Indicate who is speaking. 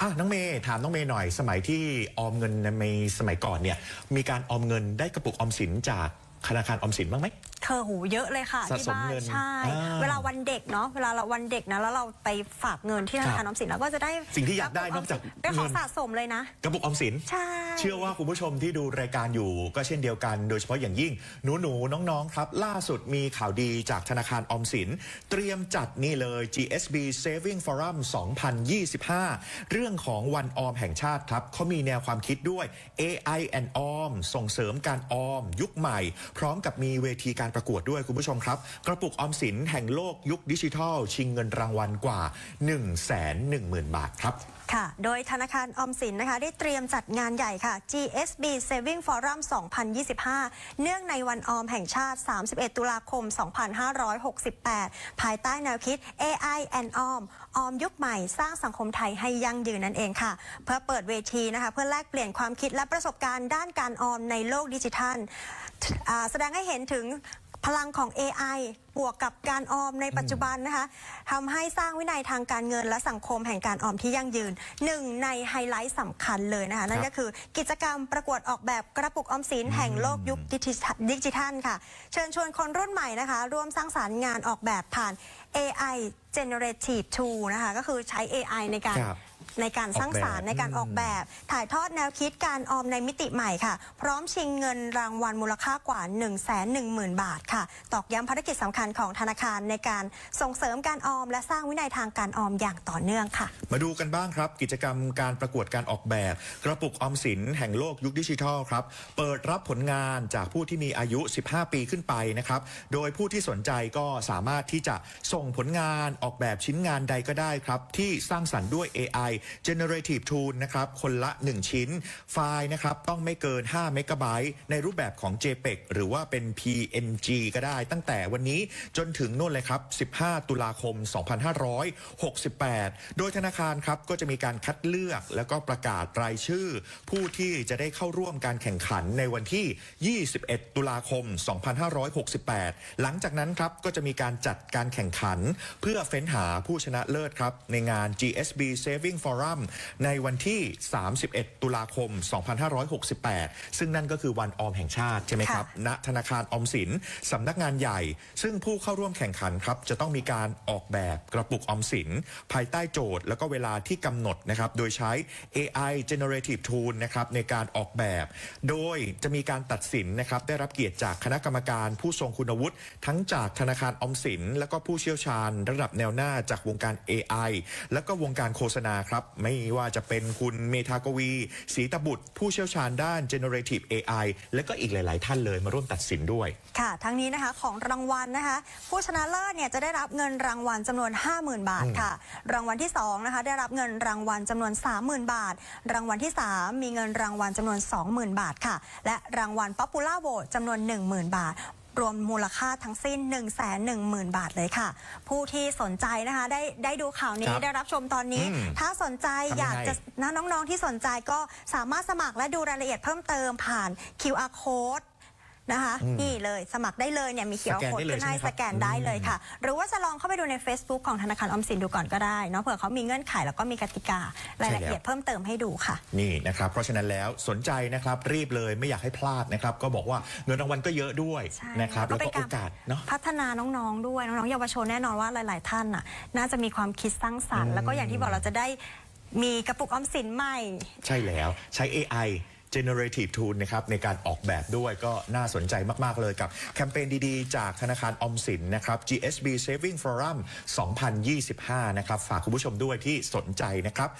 Speaker 1: อะน้องเมย์ถามน้องเมย์หน่อยสมัยที่ออมเงินในสมัยก่อนเนี่ยมีการออมเงินได้กระปุกออมสินจากธนาคารออมสินบ้างไหม
Speaker 2: เธอหูเยอะเลยค่ะ
Speaker 1: สะ
Speaker 2: ที่
Speaker 1: สม
Speaker 2: บ้าน
Speaker 1: เงิน
Speaker 2: ใช่
Speaker 1: อ่า
Speaker 2: เวลาวันเด็กเนาะเวลาเราวันเด็กนะแล้วเราไปฝากเงินที่ธนาคารออมสินแล้วก็จะได้
Speaker 1: สิ่งที่อยากได้นอกจาก
Speaker 2: เป็นของ
Speaker 1: เงิน
Speaker 2: สะสมเลยนะ
Speaker 1: กระปุกออมสิน
Speaker 2: ใช่
Speaker 1: เชื่อว่าคุณผู้ชมที่ดูรายการอยู่ก็เช่นเดียวกัน โดยเฉพาะอย่างยิ่งหนูหนูๆน้องๆครับ ล่าสุดมีข่าวดีจากธนาคารออมสิน เตรียมจัดนี่เลย GSB Saving Forum 2025 เรื่องของวันออมแห่งชาติครับเขามีแนวความคิดด้วย AI and ออมส่งเสริมการออม ยุคใหม่ พร้อมกับมีเวทีการประกวดด้วยคุณผู้ชมครับ กระปุกออมสินแห่งโลกยุคดิจิทัล ชิงเงินรางวัลกว่า 1 1 0 0 0 0 บาทครับ
Speaker 2: ค่ะ โดยธนาคารออมสินนะคะ ได้เตรียมจัดงานใหญ่ค่ะ GSB Saving Forum 2025 เนื่องในวันออมแห่งชาติ 31 ตุลาคม 2568 ภายใต้แนวคิด AI and ออมออมยุคใหม่สร้างสังคมไทยให้ยั่งยืนนั่นเองค่ะ เพื่อเปิดเวทีนะคะเพื่อแลกเปลี่ยนความคิดและประสบการณ์ด้านการออมในโลกดิจิทัลแสดงให้เห็นถึง พลังของ AI บวกกับการออมในปัจจุบันนะคะทำให้สร้างวินัยทางการเงินและสังคมแห่งการออมที่ยั่งยืนหนึ่งในไฮไลท์สำคัญเลยนะคะ นั่นก็คือกิจกรรมประกวดออกแบบกระปุกออมสินแห่งโลกยุคดิจิทัลดิจิทัลค่ะ เชิญชวนคนรุ่นใหม่นะคะ ร่วมสร้างสารรค์งานออกแบบผ่าน AI Generative Tool นะคะ ก็คือใช้ AI ในการ
Speaker 1: ครับ
Speaker 2: ในการสร้างสารรค์
Speaker 1: ออกแบบ
Speaker 2: ในการออกแบบ ถ่ายทอดแนวคิดการออมในมิติใหม่ค่ะ พร้อมชิงเงินรางวัลมูลค่ากว่า 1 1 0 0 0 0 บาทค่ะ ตอกย้ำภารกิจสำคัญของธนาคารในการส่งเสริมการออม และสร้างวินัยทางการออมอย่างต่อเนื่องค่ะ
Speaker 1: มาดูกันบ้างครับ กิจกรรมการประกวดการออกแบบ กระปุกออมสินแห่งโลกยุคดิจิทัลครับเปิดรับผลงานจากผู้ที่มีอายุ 15 ปีขึ้นไปนะครับโดยผู้ที่สนใจก็สามารถที่จะส่งผลงานออกแบบชิ้นงานใดก็ได้ครับที่สร้างสรรค์ด้วย AI Generative Tool นะครับคนละ 1 ชิ้น ไฟล์นะครับต้องไม่เกิน 5 เมกะไบต์ในรูปแบบของ JPEG หรือว่าเป็น PNG ก็ได้ ตั้งแต่วันนี้จนถึงนู่นเลยครับ 15 ตุลาคม 2568 โดยธนาคารครับก็จะมีการคัดเลือกแล้วก็ประกาศรายชื่อ ผู้ที่จะได้เข้าร่วมการแข่งขันในวันที่ 21 ตุลาคม 2568 หลังจากนั้นครับก็จะมีการจัดการแข่งขัน เพื่อเฟ้นหาผู้ชนะเลิศครับในงาน GSB Saving Forum ในวันที่ 31 ตุลาคม 2568 ซึ่งนั่นก็คือวันออมแห่งชาติใช่ไหมครับ ณ ธนาคารออมสินสำนักงานใหญ่ ซึ่งผู้เข้าร่วมแข่งขันครับ จะต้องมีการออกแบบกระปุกออมสิน ภายใต้โจทย์ แล้วก็เวลาที่กำหนดนะครับ โดยใช้ AI Generative Tool นะครับในการออกแบบ โดยจะมีการตัดสินนะครับ ได้รับเกียรติจากคณะกรรมการผู้ทรงคุณวุฒิ ทั้งจากธนาคารออมสิน แล้วก็ผู้เชี่ยวชาญ ระดับแนวหน้าจากวงการ AI แล้วก็วงการโฆษณาครับไม่ว่าจะเป็นคุณเมธากวีศรีตบุตร ผู้เชี่ยวชาญด้าน Generative AI และก็อีกหลาย ๆ ท่านเลยมาร่วมตัดสินด้วย
Speaker 2: ค่ะ ทั้งนี้นะคะของรางวัลนะคะ ผู้ชนะเลิศเนี่ยจะได้รับเงินรางวัลจำนวน 50,000 บาทค่ะ รางวัลที่2นะคะได้รับเงินรางวัลจำนวน 30,000 บาท รางวัลที่ 3 มีเงินรางวัลจำนวน 20,000 บาทค่ะ และรางวัลป๊อปปูล่าโหวตจำนวน 10,000 บาท รวมมูลค่าทั้งสิ้น 1 1 0 0 0 0 บาทเลยค่ะ ผู้ที่สนใจนะคะ ได้ได้ดูข่าวนี้
Speaker 1: ครับ
Speaker 2: ได้รับชมตอนนี้
Speaker 1: อืม
Speaker 2: ถ้าสนใจ
Speaker 1: ทำยังไง
Speaker 2: อยากจะนะน้องๆที่สนใจก็สามารถสมัครและดูรายละเอียดเพิ่มเติมผ่าน QR code นะคะนี่เลยสมัครได้เลยเนี่ยมี QR
Speaker 1: สแกน
Speaker 2: code
Speaker 1: ได้เลย
Speaker 2: ขึ้นให้
Speaker 1: ใช่ไหมครับ
Speaker 2: สแกนได้เลยค่ะ หรือว่าจะลองเข้าไปดูใน Facebook ของธนาคารออมสินดูก่อนก็ได้เนาะเผื่อเขามีเงื่อนไขแล้วก็มีกติการายละเอียดเพิ่มเติมให้ดูค่ะ
Speaker 1: นี่นะครับ เพราะฉะนั้นแล้วสนใจนะครับรีบเลยไม่อยากให้พลาดนะครับ ก็บอกว่าเงินรางวัลก็เยอะด้วย
Speaker 2: ใช่
Speaker 1: นะครับ
Speaker 2: แล้
Speaker 1: แล้วว
Speaker 2: ก็
Speaker 1: ก็
Speaker 2: เป็น
Speaker 1: โอ
Speaker 2: การ
Speaker 1: กาสเนาะ
Speaker 2: พัฒนาน้องๆด้วยน้องๆเยาวชนแน่นอนว่าหลาย ๆ ท่านน่ะน่าจะมีความคิดสร้างสรรค์แล้วก็อย่างที่บอกเราจะได้มีกระปุกออมสินใหม่
Speaker 1: ใช่แล้วใช้ AI generative tool นะครับในการออกแบบด้วยก็น่าสนใจมาก ๆ เลยกับ แคมเปญดี ๆ จากธนาคารออมสินนะครับ GSB Saving Forum 2025 นะครับ ฝากคุณผู้ชมด้วยที่สนใจนะครับ